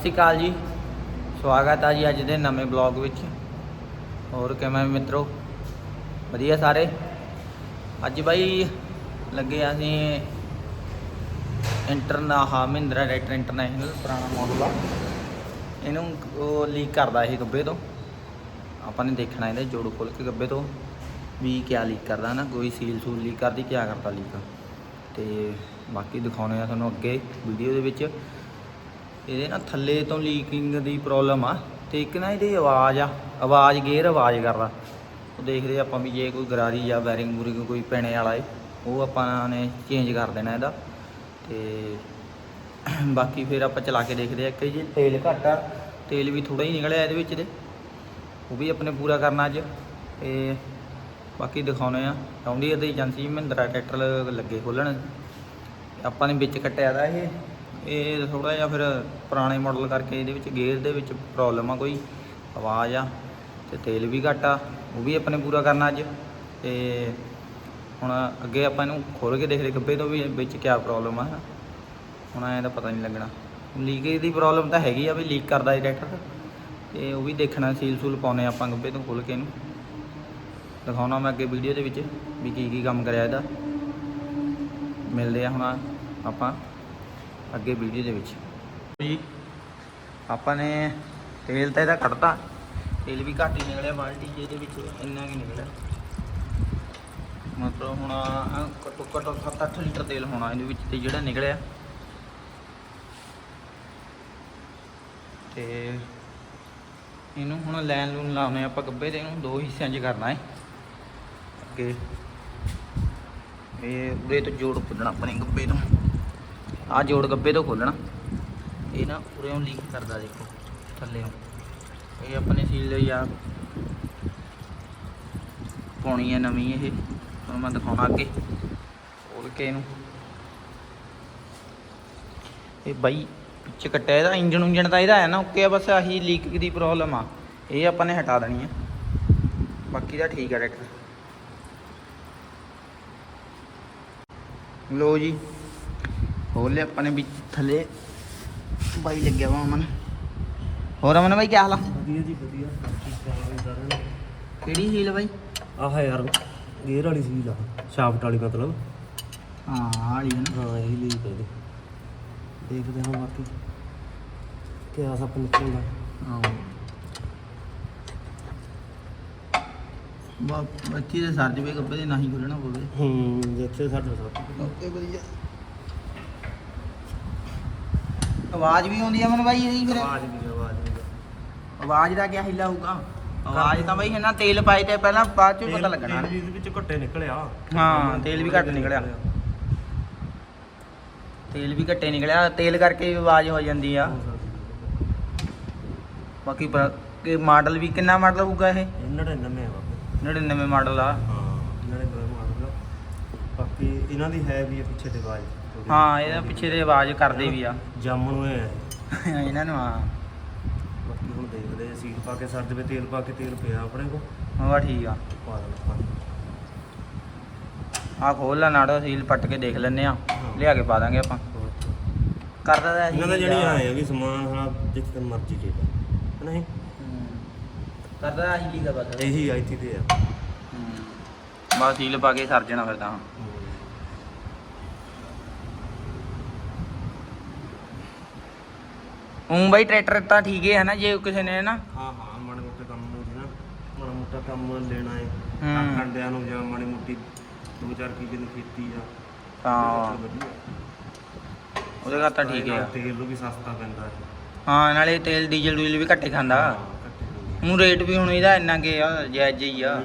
ਸਤਿ ਸ਼੍ਰੀ ਅਕਾਲ ਜੀ। ਸਵਾਗਤ ਆ ਜੀ ਅੱਜ ਦੇ ਨਵੇਂ ਬਲੌਗ ਵਿੱਚ। ਹੋਰ ਕਿਵੇਂ ਮਿੱਤਰੋ? ਵਧੀਆ ਸਾਰੇ? ਅੱਜ ਬਾਈ ਲੱਗੇ ਆ ਅਸੀਂ ਇੰਟਰਨ ਆਹ ਮਹਿੰਦਰਾ ਟਰੈਕਟਰ ਇੰਟਰਨੈਸ਼ਨਲ, ਪੁਰਾਣਾ ਮਾਡਲ ਆ। ਇਹਨੂੰ ਉਹ ਲੀਕ ਕਰਦਾ ਇਹ ਗੱਬੇ ਤੋਂ। ਆਪਾਂ ਨੇ ਦੇਖਣਾ ਇਹਦੇ ਜੋੜ ਖੋਲ ਕੇ ਗੱਬੇ ਤੋਂ ਵੀ ਕਿਆ ਲੀਕ ਕਰਦਾ ਨਾ ਕੋਈ ਸੀਲ ਸੂਲ ਲੀਕ ਕਰਦੀ, ਕਿਆ ਕਰਦਾ ਲੀਕ ਤੇ ਬਾਕੀ ਦਿਖਾਉਣੇ ਆ ਤੁਹਾਨੂੰ ਅੱਗੇ ਵੀਡੀਓ ਦੇ ਵਿੱਚ। ਇਹਦੇ ਨਾ ਥੱਲੇ ਤੋਂ ਲੀਕਿੰਗ ਦੀ ਪ੍ਰੋਬਲਮ ਆ ਤੇ ਇੱਕ ਨਾ ਇਹਦੀ ਆਵਾਜ਼ ਆ, ਆਵਾਜ਼ ਗੇਅਰ ਆਵਾਜ਼ ਕਰਦਾ। ਉਹ ਦੇਖਦੇ ਆਪਾਂ ਵੀ ਜੇ ਕੋਈ ਗਰਾਰੀ ਜਾਂ ਬੈਰਿੰਗ ਬੂਰਿੰਗ ਕੋਈ ਪੈਣੇ ਵਾਲਾ ਏ, ਉਹ ਆਪਾਂ ਨੇ ਚੇਂਜ ਕਰ ਦੇਣਾ ਇਹਦਾ। ਤੇ ਬਾਕੀ ਫਿਰ ਆਪਾਂ ਚਲਾ ਕੇ ਦੇਖਦੇ ਆ ਕਿ ਜੇ ਤੇਲ ਘੱਟ ਆ, ਤੇਲ ਵੀ ਥੋੜਾ ਹੀ ਨਿਕਲਿਆ ਇਹਦੇ ਵਿੱਚ ਦੇ ਉਹ ਵੀ ਆਪਣੇ ਪੂਰਾ ਕਰਨਾ ਅੱਜ। ਤੇ ਬਾਕੀ ਦਿਖਾਉਣੇ ਆ ਚਾਹੁੰਦੀ ਇਹਦੀ ਏਜੰਸੀ ਮਹਿੰਦਰਾ ਟਰੈਕਟਰ ਲੱਗੇ ਖੋਲਣ। ਆਪਾਂ ਨੇ ਵਿੱਚ ਕੱਟਿਆ ਦਾ ਇਹ। ਇਹ ਥੋੜਾ ਜਿਹਾ ਫਿਰ ਪੁਰਾਣੇ ਮਾਡਲ ਕਰਕੇ ਇਹਦੇ ਵਿੱਚ ਗੇਅਰ ਦੇ ਵਿੱਚ ਪ੍ਰੋਬਲਮ ਆ ਕੋਈ, ਆਵਾਜ਼ ਆ ਤੇ ਤੇਲ ਵੀ ਘੱਟ ਆ, ਉਹ ਵੀ ਆਪਣੇ ਪੂਰਾ ਕਰਨਾ ਅੱਜ ਤੇ ਹੁਣ ਅੱਗੇ ਆਪਾਂ ਇਹਨੂੰ ਖੋਲ ਕੇ ਦੇਖਦੇ ਗੱਬੇ ਤੋਂ ਵੀ ਵਿੱਚ ਕੀ ਪ੍ਰੋਬਲਮ ਆ ਹੁਣ ਐਂ ਤਾਂ ਪਤਾ ਨਹੀਂ ਲੱਗਣਾ। ਲੀਕੇਜ ਦੀ ਪ੍ਰੋਬਲਮ ਤਾਂ ਹੈਗੀ ਆ ਵੀ ਲੀਕ ਕਰਦਾ ਇਹ ਟਰੈਕਟਰ ਤੇ ਉਹ ਵੀ ਦੇਖਣਾ ਸੀਲ ਸੂਲ ਪਾਉਣੇ ਆਪਾਂ ਗੱਬੇ ਤੋਂ ਖੋਲ ਕੇ ਇਹਨੂੰ। ਦਿਖਾਉਣਾ ਮੈਂ ਅੱਗੇ ਵੀਡੀਓ ਦੇ ਵਿੱਚ ਵੀ ਕੀ ਕੀ ਕੰਮ ਕਰਿਆ ਇਹਦਾ। ਮਿਲਦੇ ਆ ਹੁਣ ਆਪਾਂ। ਅੱਗੇ ਵੀਡੀਓ ਦੇ ਵਿੱਚ। ਜੀ। ਆਪਾਂ ਨੇ ਤੇਲ ਤਾਂ ਇਹਦਾ ਕੱਢਤਾ। ਤੇਲ ਵੀ ਘੱਟ ਹੀ ਨਿਕਲਿਆ ਬਾਲਟੀ ਜਿਹੇ ਦੇ ਵਿੱਚ ਇੰਨਾ ਕੀ ਨਿਕਲਿਆ। ਮਤਲਬ ਹੁਣ ਘੱਟੋ ਘੱਟ 7-8 ਲੀਟਰ ਤੇਲ ਹੋਣਾ ਇਹਦੇ ਵਿੱਚ ਤੇ ਜਿਹੜਾ ਨਿਕਲਿਆ। ਤੇ ਇਹਨੂੰ ਹੁਣ ਲੈਣ ਲੂਣ ਲਾਉਣੇ ਆਪਾਂ ਗੱਬੇ ਤੇ ਇਹਨੂੰ ਦੋ ਹਿੱਸਿਆਂ 'ਚ ਕਰਨਾ ਹੈ ਅੱਗੇ। ਇਹ ਉਰੇ ਤੋਂ ਜੋੜ ਖੋਲਣਾ ਆਪਣੇ ਗੱਬੇ ਤੋਂ ਆਹ ਜੋੜ ਗੱਬੇ ਤੋਂ ਖੋਲਣਾ। ਇਹ ਨਾ ਉਰੇੋਂ ਲੀਕ ਕਰਦਾ ਦੇਖੋ, ਥੱਲੇੋਂ। ਇਹ ਆਪਣੇ ਸੀਲ ਜਾਂ ਪਾਉਣੀ ਹੈ ਨਵੀਂ ਇਹ। ਤੁਹਾਨੂੰ ਮੈਂ ਦਿਖਾਉਣਾ ਅੱਗੇ। ਖੋਲ ਕੇ ਇਹਨੂੰ। ਇਹ ਬਾਈ, ਪਿੱਛੇ ਕੱਟਿਆ ਇਹਦਾ ਇੰਜਨ ਉਂਜਨ ਤਾਂ ਇਹਦਾ ਹੈ ਨਾ, ਓਕੇ ਆ, ਬਸ ਆਹੀ ਲੀਕ ਦੀ ਪ੍ਰੋਬਲਮ ਆ। ਇਹ ਆਪਾਂ ਨੇ ਹਟਾ ਦੇਣੀ ਆ। ਬਾਕੀ ਦਾ ਠੀਕ ਆ ਟਰੈਕਟਰ ਲੋ ਜੀ। ਖੋਲ ਲਿਆ ਆਪਾਂ ਨੇ ਵਿੱਚ ਥੱਲੇ ਬਾਈ ਲੱਗਿਆ ਵਾ ਅਮਨ। ਹੋਰ ਅਮਨ ਬਾਈ ਕੀ ਹਾਲ ਆ? ਵਧੀਆ ਜੀ ਵਧੀਆ। ਕਿਹੜੀ ਹੀਲ ਬਾਈ? ਆਹ ਯਾਰ ਗੇਅਰ ਵਾਲੀ ਸੀਲ ਆ। ਸ਼ਾਫਟ ਵਾਲੀ ਮਤਲਬ। ਹਾਂ ਹਾਲੀ ਹੈ ਨਾ। ਹਾਂ ਇਹ ਲਈ ਪਏ ਦੇਖਦੇ ਹਾਂ ਬਾਕੀ ਕਿਆ ਸੱਪ ਨਿਕਲਦਾ। ਹਾਂ ਬਾ ਬੱਚੀ ਦੇ ਸਰ ਜਵੇ ਗੱਬੇ ਦੇ ਨਹੀਂ ਖੁੱਲਣਾ ਪਵੇ ਹੂੰ ਜਿੱਥੇ ਸਾਡਾ ਸੱਪ। ਓਕੇ ਵਧੀਆ। ਆਵਾਜ਼ ਵੀ ਆਉਂਦੀ ਆ ਮਨ ਬਾਈ ਇਹਦੀ ਫਿਰ? ਆਵਾਜ਼ ਵੀ ਆਵਾਜ਼ ਵੀ। ਆਵਾਜ਼ ਦਾ ਕੀ ਹਿੱਲਾ ਹੋਊਗਾ? ਆਵਾਜ਼ ਤਾਂ ਬਾਈ ਹੈ ਨਾ ਤੇਲ ਪਾਈ ਤੇ ਪਹਿਲਾਂ ਬਾਅਦ ਚ ਪਤਾ ਲੱਗਣਾ। ਤੇਲ ਵੀ ਵਿੱਚ ਘੱਟੇ ਨਿਕਲਿਆ। ਹਾਂ, ਤੇਲ ਵੀ ਘੱਟ ਨਿਕਲਿਆ। ਤੇਲ ਵੀ ਘੱਟੇ ਨਿਕਲਿਆ ਤੇਲ ਕਰਕੇ ਵੀ ਆਵਾਜ਼ ਹੋ ਜਾਂਦੀ ਆ। ਬਾਕੀ ਕਿ ਮਾਡਲ ਵੀ ਕਿੰਨਾ ਮਾਡਲ ਹੋਊਗਾ ਇਹ? ਇਹਨਾਂ ਦੇ ਨਵੇਂ ਆ ਬਾਬੇ। 99 ਮਾਡਲ ਆ। ਹਾਂ ਇਹਨਾਂ ਦੇ ਨਵੇਂ ਮਾਡਲ ਬਾਕੀ ਇਹਨਾਂ ਦੀ ਹੈ ਵੀ ਪਿੱਛੇ ਤੇ ਆਵਾਜ਼। ਹਾਂ ਇਹਦਾ ਪਿੱਛੇ ਦੇ ਆਵਾਜ਼ ਕਰਦੇ ਵੀ ਆ। ਜਾਮਣ ਹੋਏ ਆ ਇਹਨਾਂ ਨੂੰ ਆ ਬਾਕੀ ਹੁਣ ਦੇਖਦੇ ਆ ਸੀਲ ਪਾ ਕੇ ਸਰ ਜਵੇ ਤੇਲ ਪਾ ਕੇ ਤੇਲ ਪਿਆ ਆਪਣੇ ਕੋਲ। ਹੋਵਾ ਠੀਕ ਆ। ਪਾ ਦੇਣਾ ਆ ਖੋਲ ਲਾ ਨਾੜਾ ਸੀਲ ਪੱਟ ਕੇ ਦੇਖ ਲੈਨੇ ਆ। ਹਾਂ। ਲਿਆ ਕੇ ਪਾ ਦਾਂਗੇ ਆਪਾਂ। ਕਰਦਾ ਤਾਂ ਇਹਨਾਂ ਦਾ ਆ। ਆਏ ਆ ਵੀ ਸਮਾਨ ਹਾਂ ਜਿੱਥੇ ਮਰਜ਼ੀ ਲੈ ਲਓ ਨਹੀਂ ਹੂੰ। ਕਰਦਾ ਇਹੀ ਲੀਗਾ ਬਸ। ਇਹੀ ਆਈ ਤੀ ਆ। ਹੂੰ। ਬਸ ਸੀਲ ਪਾ ਕੇ ਸਰ ਜਾਣਾ ਫਿਰ ਤਾਂ। ਹੂੰ ਬਾਈ ਟਰੈਕਟਰ ਤਾਂ ਠੀਕ ਹੀ ਹੈ ਨਾ ਜੇ ਕਿਸੇ ਨੇ ਨਾ ਹਾਂ ਹਾਂ ਮਾੜੇ ਮੋਟੇ ਕੰਮ ਨੂੰ ਸੀ ਨਾ ਮਾੜਾ ਮੋਟਾ ਕੰਮ ਲੈਣਾ ਹੈ। ਹੂੰ। ਖੰਡਿਆਂ ਨੂੰ ਜਾਂ ਮਾੜੀ ਮੋਟੀ ਦੋ ਚਾਰ ਕੀ ਦਿਨ ਖੇਤੀ ਆ। ਤਾਂ ਵਧੀਆ। ਉਹਦੇ ਘਰ ਤਾਂ ਠੀਕ ਹੈ ਤੇਲ ਨੂੰ ਵੀ ਸਸਤਾ ਪੈਂਦਾ ਹੈ ਹਾਂ ਨਾਲੇ ਤੇਲ ਡੀਜ਼ਲ ਡੂਜ਼ਲ ਵੀ ਘੱਟੇ ਖਾਂਦਾ। ਹਾਂ, ਹੁੰਦੇ ਹੁਣ ਰੇਟ ਵੀ ਹੁਣ ਇਹਦਾ ਇੰਨਾ ਕਿ ਆ ਜਾਇਜ਼ ਜਿਹੀ ਆ। ਹੈ।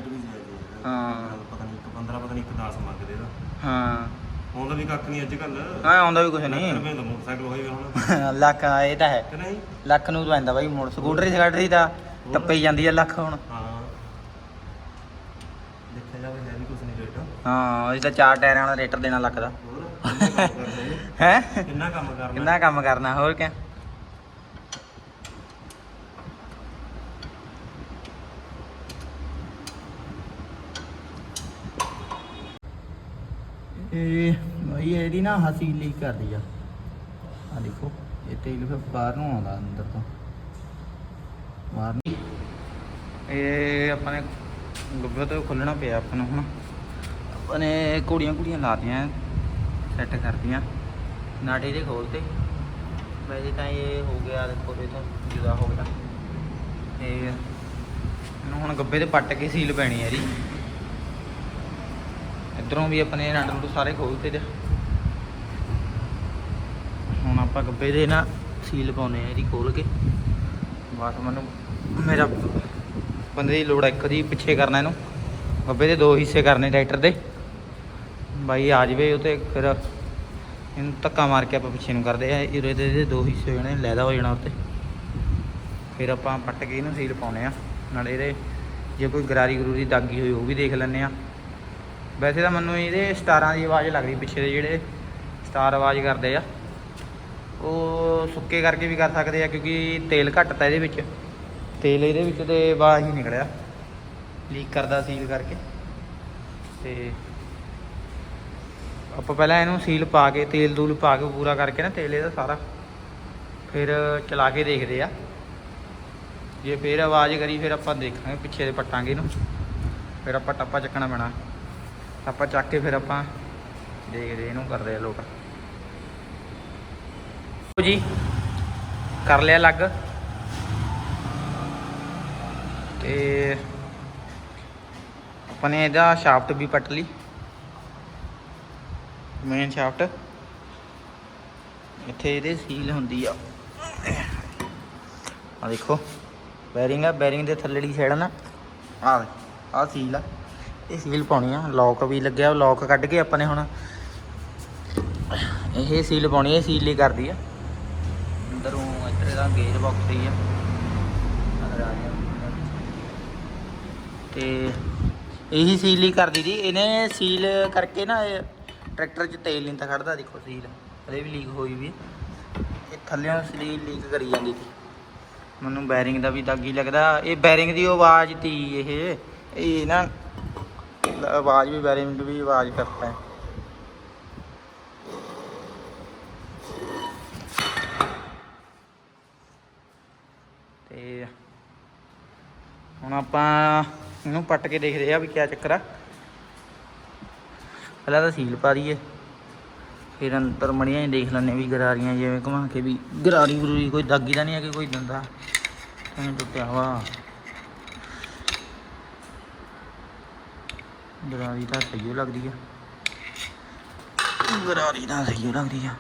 ਹਾਂ। ਪਤਾ ਨਹੀਂ 15 ਪਤਾ ਨਹੀਂ 10 ਮੰਗਦੇ ਇਹਦਾ ਹਾਂ। ਆਉਂਦਾ ਵੀ ਕੱਖ ਨਹੀਂ ਅੱਜ ਕੱਲ ਹਾਂ ਆਉਂਦਾ ਵੀ ਕੁਛ ਨਹੀਂ। ਰੁਪਏ ਦਾ ਮੋਟਰਸਾਈਕਲ ਹੋਈ ਹੁਣ। ਲੱਖ ਆ, ਇਹ ਤਾਂ ਹੈ। ਕਿ ਨਹੀਂ? ਲੱਖ ਨੂੰ ਪੈਂਦਾ ਬਾਈ ਮੋੜ ਸਕੂਟਰੀ ਸਕੂਟਰੀ ਤਾਂ ਟੱਪੇ ਹੀ ਜਾਂਦੀ ਆ ਲੱਖ ਹੁਣ। ਹਾਂ। ਦੇਖਿਆ ਜਾਵੇ ਹੈ ਵੀ ਕੁਛ ਨਹੀਂ ਰੇਟ। ਹਾਂ ਇਹ ਤਾਂ ਚਾਰ ਟਾਇਰਾਂ ਵਾਲਾ ਰੇਟਰ ਦੇਣਾ ਲੱਖ ਦਾ। ਹੋਰ ਕਿੰਨਾ ਕੰਮ? ਹੈ? ਕਿੰਨਾ ਕੰਮ ਕਰਨਾ? ਕਿੰਨਾ ਕੰਮ ਕਰਨਾ ਹੋਰ ਕਿਆ? ਇਹ ਇਹਦੀ ਨਾ ਹਸੀ ਲੀਕ ਕਰਦੀ ਆ। ਆ ਦੇਖੋ, ਇਹ ਤੇਲ ਫਿਰ ਬਾਹਰ ਨੂੰ ਆਉਂਦਾ ਅੰਦਰ ਤੋਂ। ਬਾਹਰ ਨਹੀਂ ਇਹ ਆਪਾਂ ਨੇ ਗੱਬੇ ਤੋਂ ਖੋਲਣਾ ਪਿਆ ਆਪਾਂ ਨੂੰ ਹੁਣ। ਆਪਾਂ ਨੇ ਕੁੜੀਆਂ ਕੁੜੀਆਂ ਲਾਤੀਆਂ ਸੈੱਟ ਕਰਦੀਆਂ ਨਾਟੇ ਦੇ ਖੋਲਤੇ ਵੈਸੇ ਤਾਂ ਇਹ ਹੋ ਗਿਆ ਦੇਖੋ, ਇਹ ਤਾਂ ਜੁਦਾ ਹੋ ਗਿਆ। ਤੇ ਇਹਨੂੰ ਹੁਣ ਗੱਬੇ ਤੇ ਪੱਟ ਕੇ ਸੀਲ ਪੈਣੀ ਹੈ ਜੀ ਇਧਰੋਂ ਵੀ ਆਪਣੇ ਨਟ ਨੂੰ ਸਾਰੇ ਖੋਲਤੇ ਤੇ ਹੁਣ ਆਪਾਂ ਗੱਬੇ ਦੇ ਨਾ ਸੀਲ ਪਾਉਨੇ ਆ ਇਹਦੀ ਖੋਲ ਕੇ। ਬਸ ਮੈਨੂੰ, ਮੇਰਾ ਬੰਦੇ ਦੀ ਲੋੜ ਆ ਇੱਕ ਦੀ ਪਿੱਛੇ ਕਰਨਾ ਇਹਨੂੰ। ਗੱਬੇ ਦੇ ਦੋ ਹਿੱਸੇ ਕਰਨੇ ਟਰੈਕਟਰ ਦੇ। ਬਾਈ ਆ ਜਵੇ ਉਹ ਤੇ ਫਿਰ ਇਹਨੂੰ ਧੱਕਾ ਮਾਰ ਕੇ ਆਪਾਂ ਪਿੱਛੇ ਨੂੰ ਕਰਦੇ ਆ ਇਹਦੇ ਦੇ ਦੋ ਹਿੱਸੇ ਹੋ ਜਾਣੇ ਲੈਦਾ ਹੋ ਜਾਣਾ ਉੱਤੇ। ਫਿਰ ਆਪਾਂ ਪੱਟ ਕੇ ਇਹਨੂੰ ਸੀਲ ਪਾਉਨੇ ਆ ਨਾਲੇ ਇਹਦੇ ਜੇ ਕੋਈ ਗਰਾਰੀ ਗਰੂਰੀ ਦਾਗੀ ਹੋਈ ਉਹ ਵੀ ਦੇਖ ਲੈਂਦੇ ਆ ਵੈਸੇ ਤਾਂ ਮੈਨੂੰ ਇਹਦੇ ਸਟਾਰਾਂ ਦੀ ਆਵਾਜ਼ ਲੱਗਦੀ ਪਿੱਛੇ ਦੇ ਜਿਹੜੇ ਸਟਾਰ ਆਵਾਜ਼ ਕਰਦੇ ਆ। ਉਹ ਸੁੱਕੇ ਕਰਕੇ ਵੀ ਕਰ ਸਕਦੇ ਆ ਕਿਉਂਕਿ ਤੇਲ ਘੱਟ ਤਾ ਇਹਦੇ ਵਿੱਚ। ਤੇਲ ਇਹਦੇ ਵਿੱਚ ਤੇ ਆਵਾਜ਼ ਹੀ ਨਿਕਲਿਆ। ਲੀਕ ਕਰਦਾ ਸੀਲ ਕਰਕੇ। ਤੇ ਆਪਾਂ ਪਹਿਲਾਂ ਇਹਨੂੰ ਸੀਲ ਪਾ ਕੇ, ਤੇਲ ਦੂਲ ਪਾ ਕੇ ਪੂਰਾ ਕਰਕੇ ਨਾ ਤੇਲ ਇਹਦਾ ਸਾਰਾ ਫਿਰ ਚਲਾ ਕੇ ਦੇਖਦੇ ਆ। ਜੇ ਫੇਰ ਆਵਾਜ਼ ਕਰੀ ਫਿਰ ਆਪਾਂ ਦੇਖਾਂਗੇ, ਪਿੱਛੇ ਦੇ ਪੱਟਾਂਗੇ ਇਹਨੂੰ। ਫਿਰ ਆਪਾਂ ਟੱਪਾ ਚੱਕਣਾ ਪੈਣਾ। ਆਪਾਂ ਚੱਕ ਕੇ ਫਿਰ ਆਪਾਂ ਦੇਖਦੇ ਇਹਨੂੰ ਕਰਦੇ ਆ ਲੋਕ ਲਓ ਜੀ, ਕਰ ਲਿਆ ਲੱਗ ਤੇ ਆਪਾਂ ਨੇ ਇਹਦਾ ਸ਼ਾਫਟ ਵੀ ਪੱਟ ਲਈ। ਮੇਨ ਸ਼ਾਫਟ ਇੱਥੇ ਇਹਦੇ ਸੀਲ ਹੁੰਦੀ ਆ। ਆ ਦੇਖੋ ਬੈਰਿੰਗ ਆ ਬੈਰਿੰਗ ਦੇ ਥੱਲੜੀ ਸਾਈਡ ਨਾ। ਆ ਆ ਸੀਲ ਆ। ਇਹ ਸੀਲ ਪਾਉਣੀ ਆ ਲੌਕ ਵੀ ਲੱਗਿਆ ਲੌਕ ਕੱਢ ਕੇ ਆਪਾਂ ਨੇ ਹੁਣ ਇਹ ਸੀਲ ਪਾਉਣੀ ਇਹ ਸੀਲ ਲਈ ਕਰਦੀ ਆ। ਅੰਦਰੋਂ ਇੱਧਰ ਇਹਦਾ ਗੇਅਰ ਬਾਕਸ ਹੀ ਆ। ਅੰਦਰ ਤੇ ਇਹੀ ਸੀਲ ਹੀ ਕਰਦੀ ਦੀ ਇਹਨੇ ਸੀਲ ਕਰਕੇ ਨਾ ਇਹ ਟਰੈਕਟਰ 'ਚ ਤੇਲ ਨਹੀਂ ਤਾਂ ਖੜਦਾ, ਦੇਖੋ ਸੀਲ ਇਹਦੇ ਵੀ ਲੀਕ ਹੋਈ ਵੀ ਇਹ ਥੱਲੇੋਂ ਸੀਲ ਲੀਕ ਕਰੀ ਜਾਂਦੀ ਸੀ। ਮੈਨੂੰ ਬੈਰਿੰਗ ਦਾ ਵੀ ਦਾਗੀ ਲੱਗਦਾ। ਇਹ ਬੈਰਿੰਗ ਦੀ ਆਵਾਜ਼ ਤੀ ਇਹ। ਇਹ ਨਾ ਆਵਾਜ਼ ਵੀ ਬੈਰਿੰਗ ਵੀ ਆਵਾਜ਼ ਕਰਦਾ ਹੈ। ਤੇ ਹੁਣ ਆਪਾਂ ਇਹਨੂੰ ਪੱਟ ਕੇ ਦੇਖਦੇ ਆ ਵੀ ਕਿਆ ਚੱਕਰ ਆ। ਪਹਿਲਾਂ ਤਾਂ ਸੀਲ ਪਾ ਦਈਏ। ਫਿਰ ਅੰਦਰ ਮੜੀਆਂ ਹੀ ਦੇਖ ਲੈਂਦੇ ਵੀ ਗਰਾਰੀਆਂ ਜਿਵੇਂ ਘੁਮਾ ਕੇ ਵੀ ਗਰਾਰੀ ਗਰੂਰੀ ਕੋਈ ਦਾਗੀ ਤਾਂ ਨਹੀਂ ਹੈ ਕਿ ਕੋਈ ਦੰਦਾ। ਐਂ ਟੁੱਟਿਆ ਵਾ ਗਰਾਰੀ ਤਾਂ ਸਹੀ ਲੱਗਦੀ ਆ। ਗਰਾਰੀ ਤਾਂ ਸਹੀ ਲੱਗਦੀ ਆ।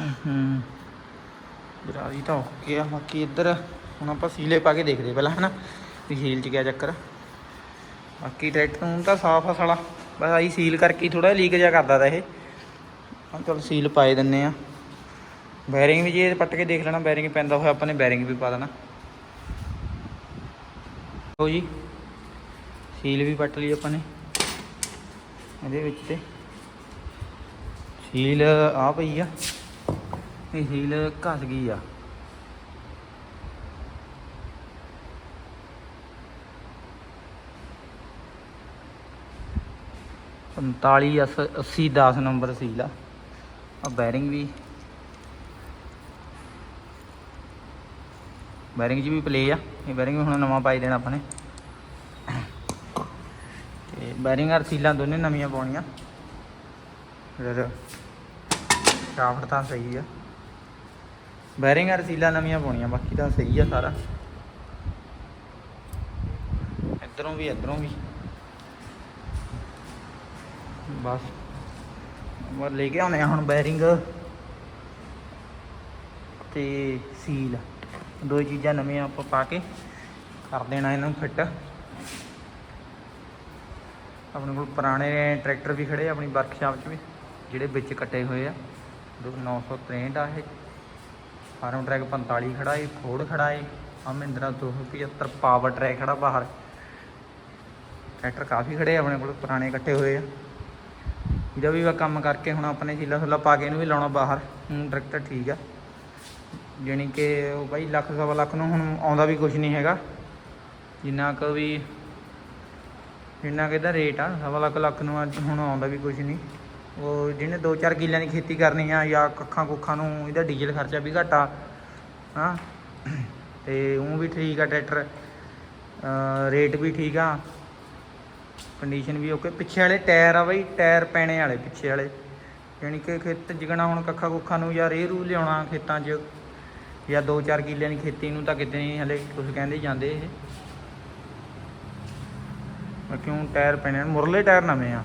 ਹੂੰ। ਗਰਾਰੀ ਤਾਂ ਓਕੇ ਆ ਬਾਕੀ ਇੱਧਰ ਹੁਣ ਆਪਾਂ ਸੀਲੇ ਪਾ ਕੇ ਦੇਖਦੇ ਪਹਿਲਾਂ ਹਨਾ? ਵੀ ਸੀਲ 'ਚ ਕਿਆ ਚੱਕਰ। ਬਾਕੀ ਟਰੈਕਟਰ ਨੂੰ ਤਾਂ ਸਾਫ਼ ਆ ਸਾਲਾ। ਬਸ ਆਹੀ ਸੀਲ ਕਰਕੇ ਥੋੜਾ ਲੀਕ ਜਿਹਾ ਕਰਦਾ ਤਾਂ ਇਹ। ਹਾਂ ਚਲ ਸੀਲ ਪਾਏ ਦਿੰਨੇ ਆ। ਬੈਰਿੰਗ ਵੀ ਜੇ ਪੱਟ ਕੇ ਦੇਖ ਲੈਣਾ ਬੈਰਿੰਗ ਪੈਂਦਾ ਹੋਇਆ ਆਪਾਂ ਨੇ ਬੈਰਿੰਗ ਵੀ ਪਾ ਦੇਣਾ। ਲਓ ਜੀ ਸੀਲ ਵੀ ਪੱਟ ਲਈ ਆਪਾਂ ਨੇ ਇਹਦੇ ਵਿੱਚ ਤੇ। ਸੀਲ ਆ ਪਈ ਆ। ਇਹ ਸੀਲ ਘਸ ਗਈ ਆ। ਪੰਤਾਲੀ 80 10 ਨੰਬਰ ਸੀਲ ਆ। ਆ ਬੈਰਿੰਗ ਵੀ। ਬੈਰਿੰਗ 'ਚ ਵੀ ਪਲੇ ਆ। ਇਹ ਬੈਰਿੰਗ ਵੀ ਹੁਣ ਨਵਾਂ ਪਾਈ ਦੇਣਾ ਆਪਾਂ ਨੇ। ਤੇ ਬੈਰਿੰਗ ਔਰ ਸੀਲਾਂ ਦੋਨੇ ਨਵੀਆਂ ਪਾਉਣੀਆਂ। ਫਿਰ ਸ਼ਾਫਟ ਤਾਂ ਸਹੀ ਆ। ਬੈਰਿੰਗ ਔਰ ਸੀਲਾਂ ਨਵੀਆਂ ਪਾਉਣੀਆਂ, ਬਾਕੀ ਤਾਂ ਸਹੀ ਆ ਸਾਰਾ। ਇੱਧਰੋਂ ਵੀ ਇੱਧਰੋਂ ਵੀ। ਬਸ। ਮੈਂ ਲੈ ਕੇ ਆਉਣੇ ਆ ਹੁਣ ਬੈਰਿੰਗ ਤੇ ਸੀਲ ਦੋ ਚੀਜ਼ਾਂ ਨਵੀਆਂ ਆਪਾਂ ਪਾ ਕੇ ਕਰ ਦੇਣਾ ਇਹਨਾਂ ਨੂੰ ਫਿੱਟ ਆਪਣੇ ਕੋਲ ਪੁਰਾਣੇ ਟਰੈਕਟਰ ਵੀ ਖੜੇ ਆਪਣੀ ਵਰਕਸ਼ਾਪ 'ਚ ਵੀ, ਜਿਹੜੇ ਵਿੱਚ ਕੱਟੇ ਹੋਏ ਆ। ਦੋ 963 ਆ ਇਹ। ਫਾਰਮ ਟਰੈਕ 45 ਖੜਾ ਏ ਫੋਰਡ ਖੜਾ ਏ। ਆ ਮਹਿੰਦਰਾ 275 ਪਾਵਰ ਟਰੈਕ ਖੜਾ ਬਾਹਰ। ਟਰੈਕਟਰ ਕਾਫੀ ਖੜੇ ਆਪਣੇ ਕੋਲ ਪੁਰਾਣੇ ਕੱਟੇ ਹੋਏ ਆ। ਇਹਦਾ ਵੀ ਵਾ ਕੰਮ ਕਰਕੇ ਹੁਣ ਆਪਣੇ ਸੀਲਾ ਸੁਲਾ ਪਾ ਕੇ ਇਹਨੂੰ ਵੀ ਲਾਉਣਾ ਬਾਹਰ। ਹੁਣ ਟਰੈਕਟਰ ਠੀਕ ਆ। ਜਾਣੀ ਕਿ ਉਹ ਬਾਈ ਲੱਖ, ਸਵਾ ਲੱਖ ਨੂੰ ਹੁਣ ਆਉਂਦਾ ਵੀ ਕੁਝ ਨਹੀਂ ਹੈਗਾ। ਜਿੰਨਾ ਕੁ ਵੀ, ਜਿੰਨਾ ਕਿ ਇਹਦਾ ਰੇਟ ਆ, ਸਵਾ ਲੱਖ ਲੱਖ ਨੂੰ ਅੱਜ ਹੁਣ ਆਉਂਦਾ ਵੀ ਕੁਝ ਨਹੀਂ। ਉਹ ਜਿਹਨੇ 2-4 ਕਿੱਲਿਆਂ ਦੀ ਖੇਤੀ ਕਰਨੀ ਆ ਜਾਂ ਕੱਖਾਂ ਕੁੱਖਾਂ ਨੂੰ ਇਹਦਾ ਡੀਜ਼ਲ ਖਰਚਾ ਵੀ ਘੱਟ ਆ, ਹਾਂ। ਤੇ ਉਹ ਵੀ ਠੀਕ ਆ, ਟਰੈਕਟਰ ਰੇਟ ਵੀ ਠੀਕ ਆ। ਕੰਡੀਸ਼ਨ ਵੀ ਓਕੇ ਪਿੱਛੇ ਵਾਲੇ ਟਾਇਰ ਆ ਬਈ, ਟਾਇਰ ਪੈਣੇ ਵਾਲੇ ਪਿੱਛੇ ਵਾਲੇ। ਯਾਨੀ ਕਿ ਖੇਤ ਜਿਗਣਾ ਹੁਣ ਕੱਖਾ ਕੁੱਖਾਂ ਨੂੰ ਜਾਂ ਰੇਹ ਰੂ ਲਿਆਉਣਾ ਖੇਤਾਂ 'ਚ, ਜਾਂ 2-4 ਕਿੱਲਿਆਂ ਦੀ ਖੇਤੀ ਨੂੰ ਤਾਂ ਕਿਤੇ ਨਹੀਂ ਹਲੇ ਕੁਝ ਕਹਿੰਦੇ ਜਾਂਦੇ ਇਹ। ਕਿਉਂ ਟਾਇਰ ਪੈਣੇ ਮੁਰਲੇ ਟਾਇਰ ਨਵੇਂ ਆ।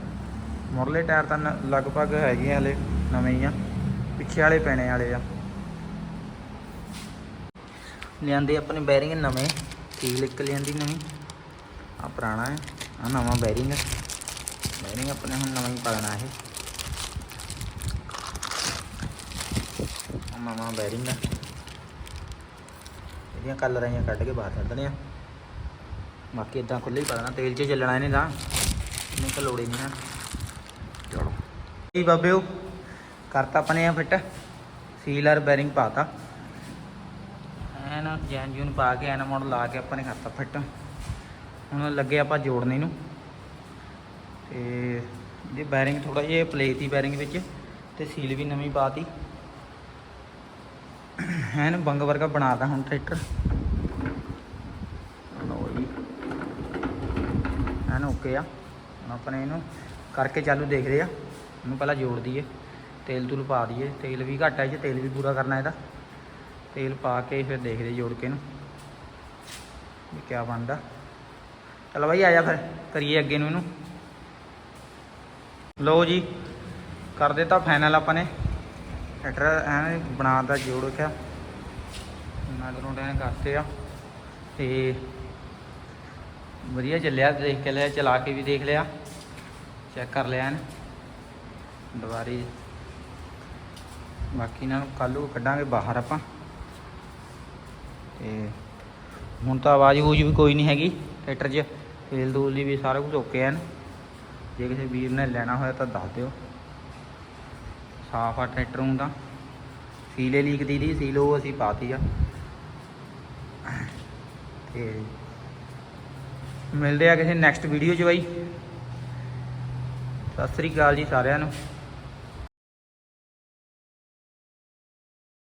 ਮੁਰਲੇ ਟਾਇਰ ਤਾਂ ਲਗਭਗ ਹੈਗੇ ਆ ਹਲੇ, ਨਵੇਂ ਹੀ ਆ। ਪਿੱਛੇ ਵਾਲੇ ਪੈਣੇ ਵਾਲੇ ਆ। ਲਿਆਂਦੇ ਆਪਣੇ ਬੈਰਿੰਗ ਨਵੇਂ। ਕੀਲ ਇੱਕ ਲਿਆਂਦੀ ਨਵੀਂ। ਆ ਪੁਰਾਣਾ ਹੈ। ਆ ਨਵਾਂ ਬੈਰਿੰਗ ਬੈਰਿੰਗ ਆਪਣੇ ਹੁਣ ਨਵਾਂ ਹੀ ਪਾਣਾ ਇਹ। ਆਹ ਨਵਾਂ ਬੈਰਿੰਗ ਆ। ਇਹਦੀਆਂ ਕਲਰਾਂ ਜਿਹੀਆਂ ਕੱਢ ਕੇ ਬਾਹਰ ਕੱਢ ਦੇਣੇ ਆ। ਬਾਕੀ ਇਦਾਂ ਖੁੱਲੇ ਹੀ ਪਾ ਦੇਣਾ ਤੇਲ 'ਚ ਚੱਲਣਾ ਇਹਨੇ ਤਾਂ। ਇਹਨੂੰ ਤਾਂ ਲੋੜ ਹੀ ਨਹੀਂ ਆ। ਚਲੋ। ਜੀ ਬਾਬਿਓ ਕਰਤਾ ਆਪਣੇ ਆ ਫਿੱਟ। ਸੀਲਰ ਬੈਰਿੰਗ ਪਾਤਾ। ਐਨ ਜੈਨ ਜੂਨ ਪਾ ਕੇ ਐਨ ਮੋੜ ਲਾ ਕੇ ਆਪਾਂ ਨੇ ਕਰਤਾ ਫਿੱਟ। ਹੁਣ ਲੱਗੇ ਆਪਾਂ ਜੋੜਨੇ ਇਹਨੂੰ ਤੇ ਜੇ ਬੈਰਿੰਗ ਥੋੜਾ ਜਿਹਾ ਪਲੇਟ ਹੀ ਬੈਰਿੰਗ ਵਿੱਚ, ਤੇ ਸੀਲ ਵੀ ਨਵੀਂ ਪਾਤੀ। ਐਨ ਬੰਗ ਵਰਗਾ ਬਣਾਤਾ ਹੁਣ ਟਰੈਕਟਰ ਲਓ ਜੀ ਐਨ ਓਕੇ ਆ। ਹੁਣ ਆਪਣੇ ਇਹਨੂੰ ਕਰਕੇ ਚਾਲੂ ਦੇਖਦੇ ਆ। ਇਹਨੂੰ ਪਹਿਲਾਂ ਜੋੜ ਦਈਏ, ਤੇਲ ਤੂਲ ਪਾ ਦਈਏ। ਤੇਲ ਵੀ ਘੱਟ ਹੈ ਜੇ ਤੇਲ ਵੀ ਪੂਰਾ ਕਰਨਾ ਇਹਦਾ। ਤੇਲ ਪਾ ਕੇ ਫਿਰ ਦੇਖਦੇ ਜੋੜ ਕੇ ਇਹਨੂੰ ਵੀ ਕਿਆ ਬਣਦਾ। ਚਲ ਬਾਈ, ਆ ਜਾ ਫਿਰ। ਕਰੀਏ ਅੱਗੇ ਨੂੰ ਇਹਨੂੰ। ਲਓ ਜੀ, ਕਰ ਦਿੱਤਾ ਫਾਈਨਲ ਆਪਾਂ ਨੇ। ਟਰੈਕਟਰ ਐਨ ਬਣਾਤਾ ਜੋੜ ਰੱਖਿਆ। ਨਗਰੋਂ ਡੈਨ ਕਰਤੇ ਆ। ਤੇ ਵਧੀਆ ਚੱਲਿਆ, ਦੇਖ ਕੇ ਲਿਆ, ਚਲਾ ਕੇ ਵੀ ਦੇਖ ਲਿਆ। ਚੈੱਕ ਕਰ ਲਿਆ ਐਨ ਦੁਬਾਰੀ। ਬਾਕੀ ਇਹਨਾਂ ਨੂੰ ਕੱਲ੍ਹ ਕੱਢਾਂਗੇ ਬਾਹਰ ਆਪਾਂ। ਤੇ ਹੁਣ ਤਾਂ ਆਵਾਜ਼ ਬੂਝ ਵੀ ਕੋਈ ਨਹੀਂ ਹੈਗੀ ਟਰੈਕਟਰ 'ਚ। ਤੇਲ ਦੂਲ ਦੀ ਵੀ ਸਾਰਾ ਕੁਝ ਓਕੇ ਐਨ। ਜੇ ਕਿਸੇ ਵੀਰ ਨੇ ਲੈਣਾ ਹੋਇਆ ਤਾਂ ਦੱਸ ਦਿਓ। ਸਾਫ਼ ਆ ਟਰੈਕਟਰ ਨੂੰ ਤਾਂ। ਸੀਲੇ ਲੀਕ ਦੀ ਦੀ, ਸੀਲ ਉਹ ਅਸੀਂ ਪਾਤੀ ਆ। ਤੇ ਮਿਲਦੇ ਆ ਕਿਸੇ ਨੈਕਸਟ ਵੀਡੀਓ 'ਚ ਬਾਈ। ਸਤਿ ਸ੍ਰੀ ਅਕਾਲ ਜੀ ਸਾਰਿਆਂ ਨੂੰ।